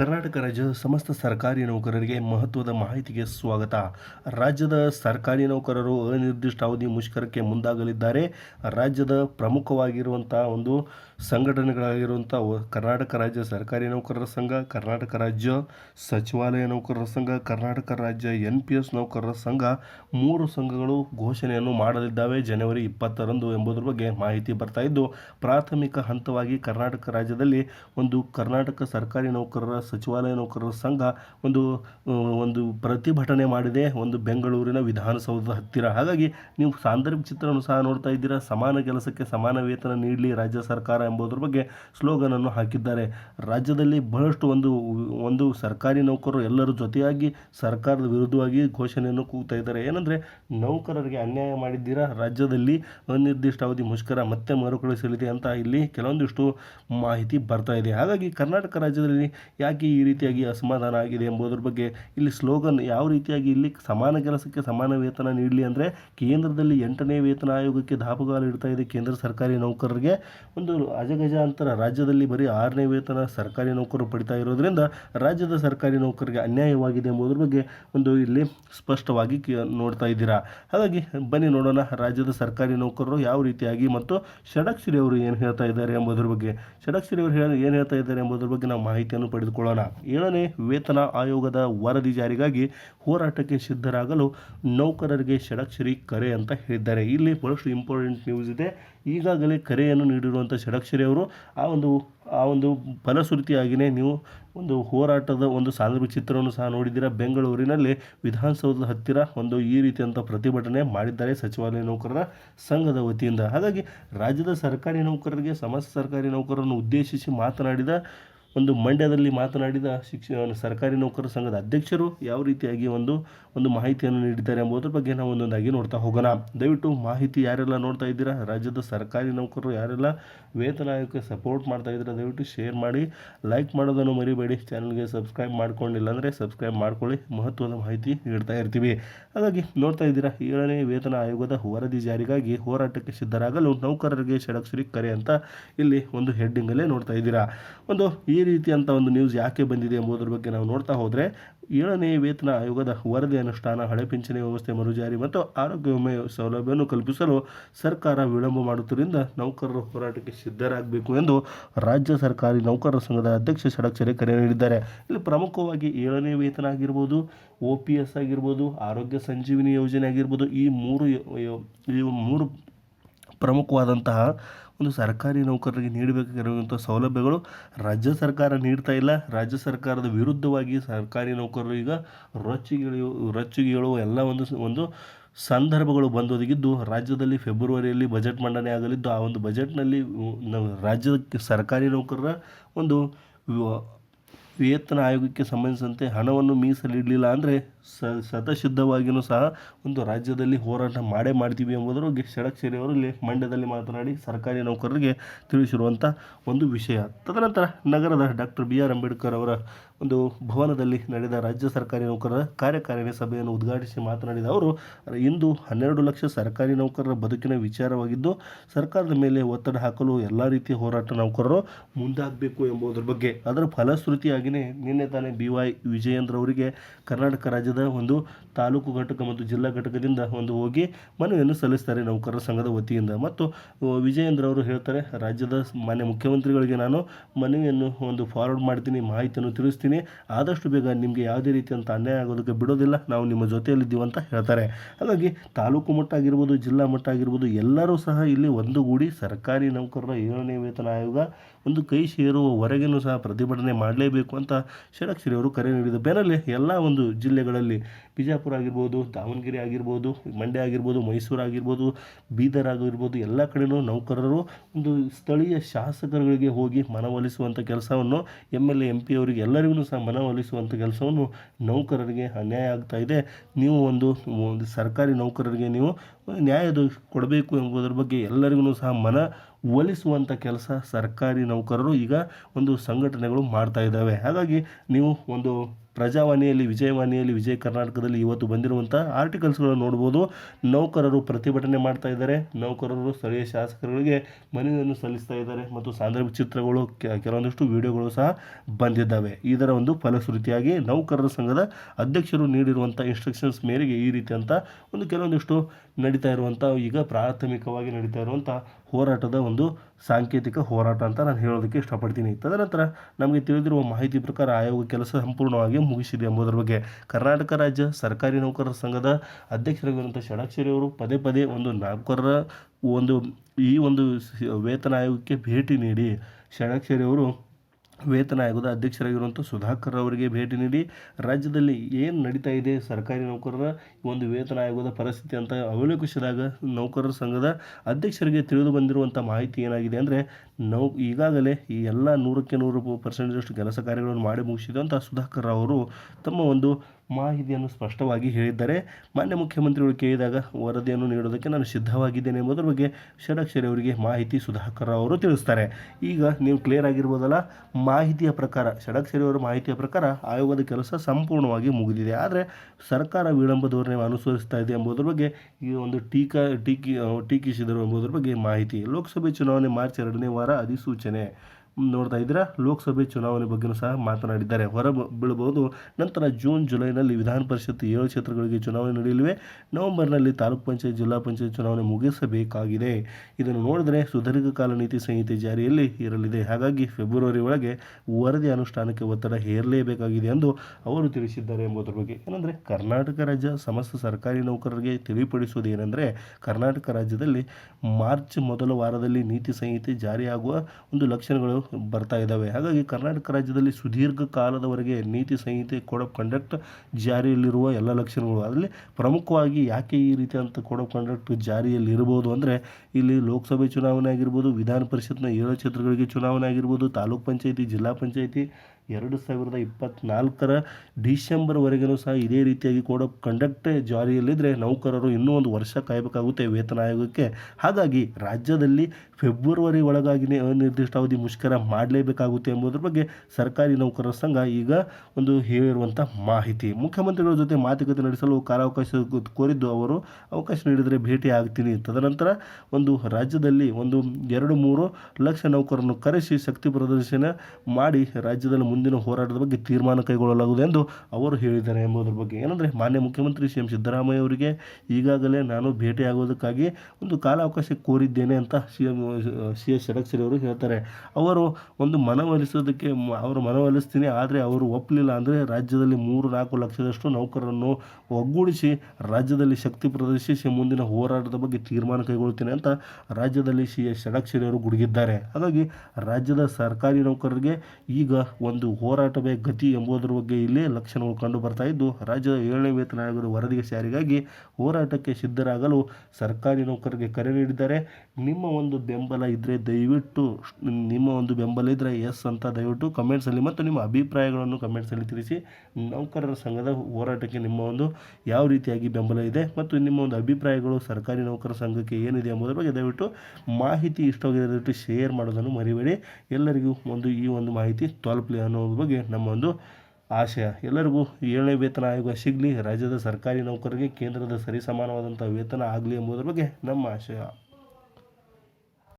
ಕರ್ನಾಟಕ ರಾಜ್ಯದ ಸಮಸ್ತ ಸರ್ಕಾರಿ ನೌಕರರಿಗೆ ಮಹತ್ವದ ಮಾಹಿತಿಗೆ ಸ್ವಾಗತ. ರಾಜ್ಯದ ಸರ್ಕಾರಿ ನೌಕರರು ಅನಿರ್ದಿಷ್ಟಾವಧಿ ಮುಷ್ಕರಕ್ಕೆ ಮುಂದಾಗಲಿದ್ದಾರೆ. ರಾಜ್ಯದ ಪ್ರಮುಖವಾಗಿರುವಂತಹ ಒಂದು ಸಂಘಟನೆಗಳಾಗಿರುವಂಥ ಕರ್ನಾಟಕ ರಾಜ್ಯ ಸರ್ಕಾರಿ ನೌಕರರ ಸಂಘ, ಕರ್ನಾಟಕ ರಾಜ್ಯ ಸಚಿವಾಲಯ ನೌಕರರ ಸಂಘ, ಕರ್ನಾಟಕ ರಾಜ್ಯ ಎನ್ ಪಿ ಎಸ್ ನೌಕರರ ಸಂಘ, ಮೂರು ಸಂಘಗಳು ಘೋಷಣೆಯನ್ನು ಮಾಡಲಿದ್ದಾವೆ ಜನವರಿ ಇಪ್ಪತ್ತರಂದು ಎಂಬುದರ ಬಗ್ಗೆ ಮಾಹಿತಿ ಬರ್ತಾ ಇದ್ದು, ಪ್ರಾಥಮಿಕ ಹಂತವಾಗಿ ಕರ್ನಾಟಕ ರಾಜ್ಯದಲ್ಲಿ ಒಂದು ಕರ್ನಾಟಕ ಸರ್ಕಾರಿ ನೌಕರರ, ಸಚಿವಾಲಯ ನೌಕರರ ಸಂಘ ಒಂದು ಒಂದು ಪ್ರತಿಭಟನೆ ಮಾಡಿದೆ. ಒಂದು ಬೆಂಗಳೂರಿನ ವಿಧಾನಸೌಧದ ಹತ್ತಿರ. ಹಾಗಾಗಿ ನೀವು ಸಾಂದರ್ಭಿಕ ಚಿತ್ರವನ್ನು ಸಹ ನೋಡ್ತಾ ಇದ್ದೀರಾ. ಸಮಾನ ಕೆಲಸಕ್ಕೆ ಸಮಾನ ವೇತನ ನೀಡಲಿ ರಾಜ್ಯ ಸರ್ಕಾರ ಎಂಬುದರ ಬಗ್ಗೆ ಸ್ಲೋಗನ್ ಅನ್ನು ಹಾಕಿದ್ದಾರೆ. ರಾಜ್ಯದಲ್ಲಿ ಬಹಳಷ್ಟು ಒಂದು ಒಂದು ಸರ್ಕಾರಿ ನೌಕರರು ಎಲ್ಲರೂ ಜೊತೆಯಾಗಿ ಸರ್ಕಾರದ ವಿರುದ್ಧವಾಗಿ ಘೋಷಣೆಯನ್ನು ಕೂಗ್ತಾ ಇದ್ದಾರೆ. ಏನಂದರೆ, ನೌಕರರಿಗೆ ಅನ್ಯಾಯ ಮಾಡಿದ್ದೀರಾ? ರಾಜ್ಯದಲ್ಲಿ ಅನಿರ್ದಿಷ್ಟ ಅವಧಿ ಮುಷ್ಕರ ಮತ್ತೆ ಮರುಕಳಿಸಲಿದೆ ಅಂತ ಇಲ್ಲಿ ಕೆಲವೊಂದಿಷ್ಟು ಮಾಹಿತಿ ಬರ್ತಾ ಇದೆ. ಹಾಗಾಗಿ ಕರ್ನಾಟಕ ರಾಜ್ಯದಲ್ಲಿ ಯಾಕೆ ಈ ರೀತಿಯಾಗಿ ಅಸಮಾಧಾನ ಆಗಿದೆ ಎಂಬುದರ ಬಗ್ಗೆ ಇಲ್ಲಿ ಸ್ಲೋಗನ್ ಯಾವ ರೀತಿಯಾಗಿ ಇಲ್ಲಿ ಸಮಾನ ಕೆಲಸಕ್ಕೆ ಸಮಾನ ವೇತನ ನೀಡಲಿ ಅಂದರೆ, ಕೇಂದ್ರದಲ್ಲಿ ಎಂಟನೇ ವೇತನ ಆಯೋಗಕ್ಕೆ ದಾಪುಗಾಲು ಇಡ್ತಾ ಇದೆ ಕೇಂದ್ರ ಸರ್ಕಾರಿ ನೌಕರರಿಗೆ. ಒಂದು ಅಜಗಜ ಅಂತರ ರಾಜ್ಯದಲ್ಲಿ ಬರೀ ಆರನೇ ವೇತನ ಸರ್ಕಾರಿ ನೌಕರರು ಪಡಿತಾ ಇರೋದ್ರಿಂದ ರಾಜ್ಯದ ಸರ್ಕಾರಿ ನೌಕರಿಗೆ ಅನ್ಯಾಯವಾಗಿದೆ ಎಂಬುದರ ಬಗ್ಗೆ ಒಂದು ಇಲ್ಲಿ ಸ್ಪಷ್ಟವಾಗಿ ನೋಡ್ತಾ ಇದ್ದೀರಾ. ಹಾಗಾಗಿ ಬನ್ನಿ ನೋಡೋಣ ರಾಜ್ಯದ ಸರ್ಕಾರಿ ನೌಕರರು ಯಾವ ರೀತಿಯಾಗಿ ಮತ್ತು ಷಡಕ್ಷರಿ ಅವರು ಏನು ಹೇಳ್ತಾ ಇದ್ದಾರೆ ಎಂಬುದರ ಬಗ್ಗೆ. ಷಡಕ್ಷರಿ ಅವರು ಹೇಳ, ಏನು ಹೇಳ್ತಾ ಇದ್ದಾರೆ ಎಂಬುದರ ಬಗ್ಗೆ ನಾವು ಮಾಹಿತಿಯನ್ನು ಪಡೆದುಕೊಳ್ಳೋಣ. ಏಳನೇ ವೇತನ ಆಯೋಗದ ವರದಿ ಜಾರಿಗಾಗಿ ಹೋರಾಟಕ್ಕೆ ಸಿದ್ಧರಾಗಲು ನೌಕರರಿಗೆ ಷಡಕ್ಷರಿ ಕರೆ ಅಂತ ಹೇಳಿದ್ದಾರೆ. ಇಲ್ಲಿ ಬಹಳಷ್ಟು ಇಂಪಾರ್ಟೆಂಟ್ ನ್ಯೂಸ್ ಇದೆ. ಈಗಾಗಲೇ ಕರೆಯನ್ನು ನೀಡಿರುವಂಥ ಷಡಕ್ಷರಿ ಅವರು ಆ ಒಂದು ಆ ಒಂದು ಫಲಶ್ರುತಿಯಾಗಿಯೇ ನೀವು ಒಂದು ಹೋರಾಟದ ಒಂದು ಸಾಂದರ್ಭಿಕ ಚಿತ್ರವನ್ನು ಸಹ ನೋಡಿದ್ದೀರಾ. ಬೆಂಗಳೂರಿನಲ್ಲಿ ವಿಧಾನಸೌಧದ ಹತ್ತಿರ ಒಂದು ಈ ರೀತಿಯಂಥ ಪ್ರತಿಭಟನೆ ಮಾಡಿದ್ದಾರೆ ಸಚಿವಾಲಯ ನೌಕರರ ಸಂಘದ ವತಿಯಿಂದ. ಹಾಗಾಗಿ ರಾಜ್ಯದ ಸರ್ಕಾರಿ ನೌಕರರಿಗೆ ಸಮಸ್ತ ಸರ್ಕಾರಿ ನೌಕರರನ್ನು ಉದ್ದೇಶಿಸಿ ಮಾತನಾಡಿದ ಒಂದು ಮಂಡ್ಯದಲ್ಲಿ ಮಾತನಾಡಿದ ಶಿಕ್ಷ ಸರ್ಕಾರಿ ನೌಕರರ ಸಂಘದ ಅಧ್ಯಕ್ಷರು ಯಾವ ರೀತಿಯಾಗಿ ಒಂದು ಒಂದು ಮಾಹಿತಿಯನ್ನು ನೀಡಿದ್ದಾರೆ ಎಂಬುದರ ಬಗ್ಗೆ ನಾವು ಒಂದೊಂದಾಗಿ ನೋಡ್ತಾ ಹೋಗೋಣ. ದಯವಿಟ್ಟು ಮಾಹಿತಿ ಯಾರೆಲ್ಲ ನೋಡ್ತಾ ಇದ್ದೀರಾ? ರಾಜ್ಯದ ಸರ್ಕಾರಿ ನೌಕರರು ಯಾರೆಲ್ಲ ವೇತನ ಆಯೋಗಕ್ಕೆ ಸಪೋರ್ಟ್ ಮಾಡ್ತಾ ಇದ್ದೀರಾ? ದಯವಿಟ್ಟು ಶೇರ್ ಮಾಡಿ. ಲೈಕ್ ಮಾಡೋದನ್ನು ಮರಿಬೇಡಿ. ಚಾನಲ್ಗೆ ಸಬ್ಸ್ಕ್ರೈಬ್ ಮಾಡ್ಕೊಂಡಿಲ್ಲ ಅಂದರೆ ಸಬ್ಸ್ಕ್ರೈಬ್ ಮಾಡ್ಕೊಳ್ಳಿ. ಮಹತ್ವದ ಮಾಹಿತಿ ನೀಡ್ತಾ ಇರ್ತೀವಿ. ಹಾಗಾಗಿ ನೋಡ್ತಾ ಇದ್ದೀರಾ? ಏಳನೇ ವೇತನ ಆಯೋಗದ ವರದಿ ಜಾರಿಗಾಗಿ ಹೋರಾಟಕ್ಕೆ ಸಿದ್ಧರಾಗಲು ನೌಕರರಿಗೆ ಷಡಕ್ಷರಿ ಕರೆ ಅಂತ ಇಲ್ಲಿ ಒಂದು ಹೆಡ್ಡಿಂಗಲ್ಲೇ ನೋಡ್ತಾ ಇದ್ದೀರಾ? ಒಂದು ಈ ರೀತಿಯಂಥ ಒಂದು ನ್ಯೂಸ್ ಯಾಕೆ ಬಂದಿದೆ ಎಂಬುದರ ಬಗ್ಗೆ ನಾವು ನೋಡ್ತಾ ಹೋದರೆ, ಏಳನೇ ವೇತನ ಆಯೋಗದ ವರದಿ ಅನುಷ್ಠಾನ, ಹಳೆ ಪಿಂಚಣಿ ವ್ಯವಸ್ಥೆ ಮರುಜಾರಿ ಮತ್ತು ಆರೋಗ್ಯ ವಿಮೆ ಸೌಲಭ್ಯವನ್ನು ಕಲ್ಪಿಸಲು ಸರ್ಕಾರ ವಿಳಂಬ ಮಾಡುವುದರಿಂದ ನೌಕರರ ಹೋರಾಟಕ್ಕೆ ಸಿದ್ಧರಾಗಬೇಕು ಎಂದು ರಾಜ್ಯ ಸರ್ಕಾರಿ ನೌಕರರ ಸಂಘದ ಅಧ್ಯಕ್ಷ ಷಡಕ್ಷರಿ ಕರೆ ನೀಡಿದ್ದಾರೆ. ಇಲ್ಲಿ ಪ್ರಮುಖವಾಗಿ ಏಳನೇ ವೇತನ ಆಗಿರ್ಬೋದು ಒ ಪಿ ಎಸ್ ಆಗಿರ್ಬೋದು, ಆರೋಗ್ಯ ಸಂಜೀವಿನಿ ಯೋಜನೆ ಆಗಿರ್ಬೋದು, ಈ ಮೂರು ಈ ಮೂರು ಪ್ರಮುಖವಾದಂತಹ ಒಂದು ಸರ್ಕಾರಿ ನೌಕರರಿಗೆ ನೀಡಬೇಕಾಗಿರುವಂಥ ಸೌಲಭ್ಯಗಳು ರಾಜ್ಯ ಸರ್ಕಾರ ನೀಡ್ತಾ ಇಲ್ಲ. ರಾಜ್ಯ ಸರ್ಕಾರದ ವಿರುದ್ಧವಾಗಿ ಸರ್ಕಾರಿ ನೌಕರರು ಈಗ ರೊಚ್ಚಿಗೆಳು ರೊಚ್ಚಿಗೇಳುವ ಎಲ್ಲ ಒಂದು ಒಂದು ಸಂದರ್ಭಗಳು ಬಂದೊದಗಿದ್ದು ರಾಜ್ಯದಲ್ಲಿ ಫೆಬ್ರವರಿಯಲ್ಲಿ ಬಜೆಟ್ ಮಂಡನೆ ಆಗಲಿದ್ದು ಆ ಒಂದು ಬಜೆಟ್ನಲ್ಲಿ ರಾಜ್ಯದ ಸರ್ಕಾರಿ ನೌಕರರ ಒಂದು ವೇತನ ಆಯೋಗಕ್ಕೆ ಸಂಬಂಧಿಸಿದಂತೆ ಹಣವನ್ನು ಮೀಸಲಿಡಲಿಲ್ಲ ಅಂದರೆ ಸ ಸತಶುದ್ಧವಾಗಿಯೂ ಸಹ ಒಂದು ರಾಜ್ಯದಲ್ಲಿ ಹೋರಾಟ ಮಾಡೇ ಮಾಡ್ತೀವಿ ಎಂಬುದರ ಬಗ್ಗೆ ಷಡಕ್ಷರಿ ಅವರು ಇಲ್ಲಿ ಮಂಡ್ಯದಲ್ಲಿ ಮಾತನಾಡಿ ಸರ್ಕಾರಿ ನೌಕರರಿಗೆ ತಿಳಿಸಿರುವಂಥ ಒಂದು ವಿಷಯ. ತದನಂತರ ನಗರದ ಡಾಕ್ಟರ್ ಬಿ ಆರ್ ಅಂಬೇಡ್ಕರ್ ಅವರ ಒಂದು ಭವನದಲ್ಲಿ ನಡೆದ ರಾಜ್ಯ ಸರ್ಕಾರಿ ನೌಕರರ ಕಾರ್ಯಕಾರಿಣಿ ಸಭೆಯನ್ನು ಉದ್ಘಾಟಿಸಿ ಮಾತನಾಡಿದ ಅವರು, ಇಂದು ಹನ್ನೆರಡು ಲಕ್ಷ ಸರ್ಕಾರಿ ನೌಕರರ ಬದುಕಿನ ವಿಚಾರವಾಗಿದ್ದು, ಸರ್ಕಾರದ ಮೇಲೆ ಒತ್ತಡ ಹಾಕಲು ಎಲ್ಲ ರೀತಿಯ ಹೋರಾಟ ನೌಕರರು ಮುಂದಾಗಬೇಕು ಎಂಬುದರ ಬಗ್ಗೆ. ಅದರ ಫಲಶ್ರುತಿಯಾಗಿಯೇ ನಿನ್ನೆ ತಾನೇ ಬಿ ವೈ ವಿಜಯೇಂದ್ರ ಅವರಿಗೆ ಕರ್ನಾಟಕ ರಾಜ್ಯದ ಒಂದು ತಾಲೂಕು ಘಟಕ ಮತ್ತು ಜಿಲ್ಲಾ ಘಟಕದಿಂದ ಒಂದು ಹೋಗಿ ಮನವಿಯನ್ನು ಸಲ್ಲಿಸ್ತಾರೆ ನೌಕರರ ಸಂಘದ ವತಿಯಿಂದ. ಮತ್ತು ವಿಜಯೇಂದ್ರ ಅವರು ಹೇಳ್ತಾರೆ, ರಾಜ್ಯದ ಮಾನ್ಯ ಮುಖ್ಯಮಂತ್ರಿಗಳಿಗೆ ನಾನು ಮನವಿಯನ್ನು ಒಂದು ಫಾರ್ವರ್ಡ್ ಮಾಡ್ತೀನಿ, ಮಾಹಿತಿಯನ್ನು ತಿಳಿಸ್ತೀನಿ. ಆದಷ್ಟು ಬೇಗ ನಿಮಗೆ ಯಾವುದೇ ರೀತಿಯಂಥ ಅನ್ಯಾಯ ಆಗೋದಕ್ಕೆ ಬಿಡೋದಿಲ್ಲ. ನಾವು ನಿಮ್ಮ ಜೊತೆಯಲ್ಲಿದ್ದೀವಿ ಅಂತ ಹೇಳ್ತಾರೆ. ಹಾಗಾಗಿ ತಾಲೂಕು ಮಟ್ಟ ಆಗಿರ್ಬೋದು, ಜಿಲ್ಲಾ ಮಟ್ಟ ಆಗಿರ್ಬೋದು, ಎಲ್ಲರೂ ಸಹ ಇಲ್ಲಿ ಒಂದುಗೂಡಿ ಸರ್ಕಾರಿ ನೌಕರರ ಏಳನೇ ವೇತನ ಆಯೋಗ ಒಂದು ಕೈ ಸೇರುವವರೆಗೂ ಸಹ ಪ್ರತಿಭಟನೆ ಮಾಡಲೇಬೇಕು ಅಂತ ಷಡಕ್ಷರಿ ಅವರು ಕರೆ ನೀಡಿದ ಬೆನ್ನಲ್ಲೇ ಎಲ್ಲ ಒಂದು ಜಿಲ್ಲೆಗಳಲ್ಲಿ ಬಿಜಾಪುರ ಆಗಿರ್ಬೋದು, ದಾವಣಗೆರೆ ಆಗಿರ್ಬೋದು, ಮಂಡ್ಯ ಆಗಿರ್ಬೋದು, ಮೈಸೂರು ಆಗಿರ್ಬೋದು, ಬೀದರ್ ಆಗಿರ್ಬೋದು, ಎಲ್ಲ ಕಡೆನೂ ನೌಕರರು ಒಂದು ಸ್ಥಳೀಯ ಶಾಸಕರುಗಳಿಗೆ ಹೋಗಿ ಮನವೊಲಿಸುವಂಥ ಕೆಲಸವನ್ನು M L A, M P ಅವರಿಗೆ ಎಲ್ಲರಿಗೂ ಸಹ ಮನವೊಲಿಸುವಂಥ ಕೆಲಸವನ್ನು ನೌಕರರಿಗೆ ಅನ್ಯಾಯ ಆಗ್ತಾ ಇದೆ. ನೀವು ಒಂದು ಒಂದು ಸರ್ಕಾರಿ ನೌಕರರಿಗೆ ನೀವು ನ್ಯಾಯ ಕೊಡಬೇಕು ಎಂಬುದರ ಬಗ್ಗೆ ಎಲ್ಲರಿಗೂ ಸಹ ಮನ ಒಲಿಸುವಂಥ ಕೆಲಸ ಸರ್ಕಾರಿ ನೌಕರರು ಈಗ ಒಂದು ಸಂಘಟನೆಗಳು ಮಾಡ್ತಾ ಇದ್ದಾವೆ. ಹಾಗಾಗಿ ನೀವು ಒಂದು ಪ್ರಜಾವಾಣಿಯಲ್ಲಿ, ವಿಜಯವಾಣಿಯಲ್ಲಿ, ವಿಜಯ ಕರ್ನಾಟಕದಲ್ಲಿ ಇವತ್ತು ಬಂದಿರುವಂಥ ಆರ್ಟಿಕಲ್ಸ್ಗಳನ್ನು ನೋಡ್ಬೋದು. ನೌಕರರು ಪ್ರತಿಭಟನೆ ಮಾಡ್ತಾ ಇದ್ದಾರೆ. ನೌಕರರು ಸ್ಥಳೀಯ ಶಾಸಕರುಗಳಿಗೆ ಮನವಿಯನ್ನು ಸಲ್ಲಿಸ್ತಾ ಇದ್ದಾರೆ ಮತ್ತು ಸಾಂದರ್ಭಿಕ ಚಿತ್ರಗಳು ಕೆಲವೊಂದಿಷ್ಟು ವಿಡಿಯೋಗಳು ಸಹ ಬಂದಿದ್ದಾವೆ. ಇದರ ಒಂದು ಫಲಶ್ರುತಿಯಾಗಿ ನೌಕರರ ಸಂಘದ ಅಧ್ಯಕ್ಷರು ನೀಡಿರುವಂಥ ಇನ್ಸ್ಟ್ರಕ್ಷನ್ಸ್ ಮೇರೆಗೆ ಈ ರೀತಿಯಂಥ ಒಂದು ಕೆಲವೊಂದಿಷ್ಟು ನಡೀತಾ ಇರುವಂಥ, ಈಗ ಪ್ರಾಥಮಿಕವಾಗಿ ನಡೀತಾ ಇರುವಂಥ ಹೋರಾಟದ ಒಂದು ಸಾಂಕೇತಿಕ ಹೋರಾಟ ಅಂತ ನಾನು ಹೇಳೋದಕ್ಕೆ ಇಷ್ಟಪಡ್ತೀನಿ. ತದನಂತರ ನಮಗೆ ತಿಳಿದಿರುವ ಮಾಹಿತಿ ಪ್ರಕಾರ ಆಯೋಗ ಕೆಲಸ ಸಂಪೂರ್ಣವಾಗಿ ಮುಗಿಸಿದೆ ಎಂಬುದರ ಬಗ್ಗೆ ಕರ್ನಾಟಕ ರಾಜ್ಯ ಸರ್ಕಾರಿ ನೌಕರರ ಸಂಘದ ಅಧ್ಯಕ್ಷರಾಗಿರುವಂಥ ಷಡಾಕ್ಷರಿ ಅವರು ಪದೇ ಪದೇ ಒಂದು ನೌಕರರ ಒಂದು ಈ ಒಂದು ವೇತನ ಆಯೋಗಕ್ಕೆ ಭೇಟಿ ನೀಡಿ. ಷಡಾಕ್ಷರಿ ಅವರು ವೇತನ ಆಯೋಗದ ಅಧ್ಯಕ್ಷರಾಗಿರುವಂಥ ಸುಧಾಕರ್ ಅವರಿಗೆ ಭೇಟಿ ನೀಡಿ ರಾಜ್ಯದಲ್ಲಿ ಏನು ನಡೀತಾ ಇದೆ, ಸರ್ಕಾರಿ ನೌಕರರ ಒಂದು ವೇತನ ಆಯೋಗದ ಪರಿಸ್ಥಿತಿ ಅಂತ ಅವಲೋಕಿಸಿದಾಗ ನೌಕರರ ಸಂಘದ ಅಧ್ಯಕ್ಷರಿಗೆ ತಿಳಿದು ಬಂದಿರುವಂಥ ಮಾಹಿತಿ ಏನಾಗಿದೆ ಅಂದರೆ, ನೌ, ಈಗಾಗಲೇ ಈ ಎಲ್ಲ ನೂರಕ್ಕೆ ನೂರು ಪರ್ಸೆಂಟೇಜಷ್ಟು ಕೆಲಸ ಕಾರ್ಯಗಳನ್ನು ಮಾಡಿ ಮುಗಿಸಿದಂಥ ಸುಧಾಕರ್ ಅವರು ತಮ್ಮ ಒಂದು ಮಾಹಿತಿಯನ್ನು ಸ್ಪಷ್ಟವಾಗಿ ಹೇಳಿದ್ದಾರೆ. ಮಾನ್ಯ ಮುಖ್ಯಮಂತ್ರಿಗಳು ಕೇಳಿದಾಗ ವರದಿಯನ್ನು ನೀಡೋದಕ್ಕೆ ನಾನು ಸಿದ್ಧವಾಗಿದ್ದೇನೆ ಎಂಬುದರ ಬಗ್ಗೆ ಷಡಕ್ಷರಿ ಅವರಿಗೆ ಮಾಹಿತಿ ಸುಧಾಕರ್ ಅವರು ತಿಳಿಸ್ತಾರೆ. ಈಗ ನೀವು ಕ್ಲಿಯರ್ ಆಗಿರ್ಬೋದಲ್ಲ ಮಾಹಿತಿಯ ಪ್ರಕಾರ ಷಡಕ್ಷರಿ ಅವರ ಮಾಹಿತಿಯ ಪ್ರಕಾರ ಆಯೋಗದ ಕೆಲಸ ಸಂಪೂರ್ಣವಾಗಿ ಮುಗಿದಿದೆ. ಆದರೆ ಸರ್ಕಾರ ವಿಳಂಬ ಧೋರಣೆ ಅನುಸರಿಸ್ತಾ ಇದೆ ಎಂಬುದರ ಬಗ್ಗೆ ಈ ಒಂದು ಟೀಕಾ, ಟೀಕಿ, ಟೀಕಿಸಿದರು ಎಂಬುದರ ಬಗ್ಗೆ ಮಾಹಿತಿ. ಲೋಕಸಭೆ ಚುನಾವಣೆ ಮಾರ್ಚ್ ಎರಡನೇ ವಾರ ಅಧಿಸೂಚನೆ. ನೋಡ್ತಾ ಇದ್ದೀರಾ? ಲೋಕಸಭೆ ಚುನಾವಣೆ ಬಗ್ಗೆಯೂ ಸಹ ಮಾತನಾಡಿದ್ದಾರೆ. ಹೊರ ಬೀಳಬಹುದು. ನಂತರ ಜೂನ್, ಜುಲೈನಲ್ಲಿ ವಿಧಾನ ಪರಿಷತ್ ಏಳು ಕ್ಷೇತ್ರಗಳಿಗೆ ಚುನಾವಣೆ ನಡೆಯಲಿವೆ. ನವೆಂಬರ್ನಲ್ಲಿ ತಾಲೂಕು ಪಂಚಾಯತ್, ಜಿಲ್ಲಾ ಪಂಚಾಯತ್ ಚುನಾವಣೆ ಮುಗಿಸಬೇಕಾಗಿದೆ. ಇದನ್ನು ನೋಡಿದರೆ ಸುದೀರ್ಘ ಕಾಲ ನೀತಿ ಸಂಹಿತೆ ಜಾರಿಯಲ್ಲಿ ಇರಲಿದೆ. ಹಾಗಾಗಿ ಫೆಬ್ರವರಿ ಒಳಗೆ ವರದಿ ಅನುಷ್ಠಾನಕ್ಕೆ ಒತ್ತಡ ಹೇರಲೇಬೇಕಾಗಿದೆ ಎಂದು ಅವರು ತಿಳಿಸಿದ್ದಾರೆ ಎಂಬುದರ ಬಗ್ಗೆ. ಏನಂದರೆ, ಕರ್ನಾಟಕ ರಾಜ್ಯ ಸಮಸ್ತ ಸರ್ಕಾರಿ ನೌಕರರಿಗೆ ತಿಳಿಪಡಿಸುವುದು ಏನೆಂದರೆ ಕರ್ನಾಟಕ ರಾಜ್ಯದಲ್ಲಿ ಮಾರ್ಚ್ ಮೊದಲ ವಾರದಲ್ಲಿ ನೀತಿ ಸಂಹಿತೆ ಜಾರಿಯಾಗುವ ಒಂದು ಲಕ್ಷಣಗಳು ಬರ್ತಾ ಇದ್ದಾವೆ. ಹಾಗಾಗಿ ಕರ್ನಾಟಕ ರಾಜ್ಯದಲ್ಲಿ ಸುದೀರ್ಘ ಕಾಲದವರೆಗೆ ನೀತಿ ಸಂಹಿತೆ ಕೋಡ್ ಆಫ್ ಕಂಡಕ್ಟ್ ಜಾರಿಯಲ್ಲಿರುವ ಎಲ್ಲ ಲಕ್ಷಣಗಳು. ಅದರಲ್ಲಿ ಪ್ರಮುಖವಾಗಿ ಯಾಕೆ ಈ ರೀತಿಯಾದಂಥ ಕೋಡ್ ಆಫ್ ಕಂಡಕ್ಟ್ ಜಾರಿಯಲ್ಲಿ ಇರಬಹುದು ಅಂದರೆ ಇಲ್ಲಿ ಲೋಕಸಭೆ ಚುನಾವಣೆ ಆಗಿರ್ಬೋದು, ವಿಧಾನ ಪರಿಷತ್ನ ಏಳು ಕ್ಷೇತ್ರಗಳಿಗೆ ಚುನಾವಣೆ ಆಗಿರ್ಬೋದು, ತಾಲೂಕು ಪಂಚಾಯಿತಿ, ಜಿಲ್ಲಾ ಪಂಚಾಯತಿ ಎರಡು ಸಾವಿರದ ಇಪ್ಪತ್ತ್ನಾಲ್ಕರ ಡಿಸೆಂಬರ್ವರೆಗೂ ಸಹ ಇದೇ ರೀತಿಯಾಗಿ ಕೋಡ್ ಆಫ್ ಕಂಡಕ್ಟ್ ಜಾರಿಯಲ್ಲಿದ್ದರೆ ನೌಕರರು ಇನ್ನೂ ಒಂದು ವರ್ಷ ಕಾಯಬೇಕಾಗುತ್ತೆ ವೇತನ ಆಯೋಗಕ್ಕೆ. ಹಾಗಾಗಿ ರಾಜ್ಯದಲ್ಲಿ ಫೆಬ್ರವರಿ ಒಳಗಾಗಿನೇ ಅನಿರ್ದಿಷ್ಟಾವಧಿ ಮುಷ್ಕರ ಮಾಡಲೇಬೇಕಾಗುತ್ತೆ ಎಂಬುದರ ಬಗ್ಗೆ ಸರ್ಕಾರಿ ನೌಕರರ ಸಂಘ ಈಗ ಒಂದು ಹೇಳಿರುವಂಥ ಮಾಹಿತಿ. ಮುಖ್ಯಮಂತ್ರಿಗಳ ಜೊತೆ ಮಾತುಕತೆ ನಡೆಸಲು ಕಾಲಾವಕಾಶ ಕೋರಿದ್ದು ಅವರು, ಅವಕಾಶ ನೀಡಿದರೆ ಭೇಟಿ ಆಗ್ತೀನಿ. ತದನಂತರ ಒಂದು ರಾಜ್ಯದಲ್ಲಿ ಒಂದು ಎರಡು ಮೂರು ಲಕ್ಷ ನೌಕರರನ್ನು ಕರೆಸಿ ಶಕ್ತಿ ಪ್ರದರ್ಶನ ಮಾಡಿ ರಾಜ್ಯದಲ್ಲಿ ಮುಂದಿನ ಹೋರಾಟದ ಬಗ್ಗೆ ತೀರ್ಮಾನ ಕೈಗೊಳ್ಳಲಾಗುವುದು ಎಂದು ಅವರು ಹೇಳಿದ್ದಾರೆ ಎಂಬುದರ ಬಗ್ಗೆ. ಏನಂದರೆ, ಮಾನ್ಯ ಮುಖ್ಯಮಂತ್ರಿ ಸಿ ಎಂ ಸಿದ್ದರಾಮಯ್ಯ ಅವರಿಗೆ ಈಗಾಗಲೇ ನಾನು ಭೇಟಿಯಾಗೋದಕ್ಕಾಗಿ ಒಂದು ಕಾಲಾವಕಾಶ ಕೋರಿದ್ದೇನೆ ಅಂತ C M, C S Shadakshari ಅವರು ಹೇಳ್ತಾರೆ. ಅವರು ಒಂದು ಮನವೊಲಿಸೋದಕ್ಕೆ, ಅವರು ಮನವೊಲಿಸ್ತೀನಿ, ಆದರೆ ಅವರು ಒಪ್ಪಲಿಲ್ಲ ಅಂದರೆ ರಾಜ್ಯದಲ್ಲಿ ಮೂರು ನಾಲ್ಕು ಲಕ್ಷದಷ್ಟು ನೌಕರರನ್ನು ಒಗ್ಗೂಡಿಸಿ ರಾಜ್ಯದಲ್ಲಿ ಶಕ್ತಿ ಪ್ರದರ್ಶಿಸಿ ಮುಂದಿನ ಹೋರಾಟದ ಬಗ್ಗೆ ತೀರ್ಮಾನ ಕೈಗೊಳ್ಳುತ್ತೇನೆ ಅಂತ ರಾಜ್ಯದಲ್ಲಿ ಸಿ ಎಸ್ ಷಡಕ್ಷರಿ ಅವರು ಗುಡುಗಿದ್ದಾರೆ. ಹಾಗಾಗಿ ರಾಜ್ಯದ ಸರ್ಕಾರಿ ನೌಕರರಿಗೆ ಈಗ ಒಂದು ಹೋರಾಟವೇ ಗತಿ ಎಂಬುದರ ಬಗ್ಗೆ ಇಲ್ಲಿ ಲಕ್ಷಣಗಳು ಕಂಡು ಬರ್ತಾ ಇದ್ದು, ರಾಜ್ಯದ ಏಳನೇ ವೇತನ ಆಯೋಗದ ವರದಿಗೆ ಸಾರಿಗಾಗಿ ಹೋರಾಟಕ್ಕೆ ಸಿದ್ಧರಾಗಲು ಸರ್ಕಾರಿ ನೌಕರರಿಗೆ ಕರೆ ನೀಡಿದ್ದಾರೆ. ನಿಮ್ಮ ಒಂದು ಬೆಂಬಲ ಇದ್ದರೆ ದಯವಿಟ್ಟು, ನಿಮ್ಮ ಒಂದು ಬೆಂಬಲ ಇದ್ದರೆ ಎಸ್ ಅಂತ ದಯವಿಟ್ಟು ಕಮೆಂಟ್ಸಲ್ಲಿ ಮತ್ತು ನಿಮ್ಮ ಅಭಿಪ್ರಾಯಗಳನ್ನು ಕಮೆಂಟ್ಸಲ್ಲಿ ತಿಳಿಸಿ. ನೌಕರರ ಸಂಘದ ಹೋರಾಟಕ್ಕೆ ನಿಮ್ಮ ಒಂದು ಯಾವ ರೀತಿಯಾಗಿ ಬೆಂಬಲ ಇದೆ ಮತ್ತು ನಿಮ್ಮ ಒಂದು ಅಭಿಪ್ರಾಯಗಳು ಸರ್ಕಾರಿ ನೌಕರರ ಸಂಘಕ್ಕೆ ಏನಿದೆ ಎಂಬುದರ ಬಗ್ಗೆ ದಯವಿಟ್ಟು ಮಾಹಿತಿ ಇಷ್ಟವಾಗಿದೆ ದಯವಿಟ್ಟು ಶೇರ್ ಮಾಡೋದನ್ನು ಮರಿಬೇಡಿ. ಎಲ್ಲರಿಗೂ ಒಂದು ಈ ಒಂದು ಮಾಹಿತಿ ತಲುಪಲಿ ಅನ್ನೋದ್ರ ಬಗ್ಗೆ ನಮ್ಮ ಒಂದು ಆಶಯ. ಎಲ್ಲರಿಗೂ ಏಳನೇ ವೇತನ ಆಯೋಗ ಸಿಗಲಿ, ರಾಜ್ಯದ ಸರ್ಕಾರಿ ನೌಕರರಿಗೆ ಕೇಂದ್ರದ ಸರಿಸಮಾನವಾದಂಥ ವೇತನ ಆಗಲಿ ಎಂಬುದರ ಬಗ್ಗೆ ನಮ್ಮ ಆಶಯ.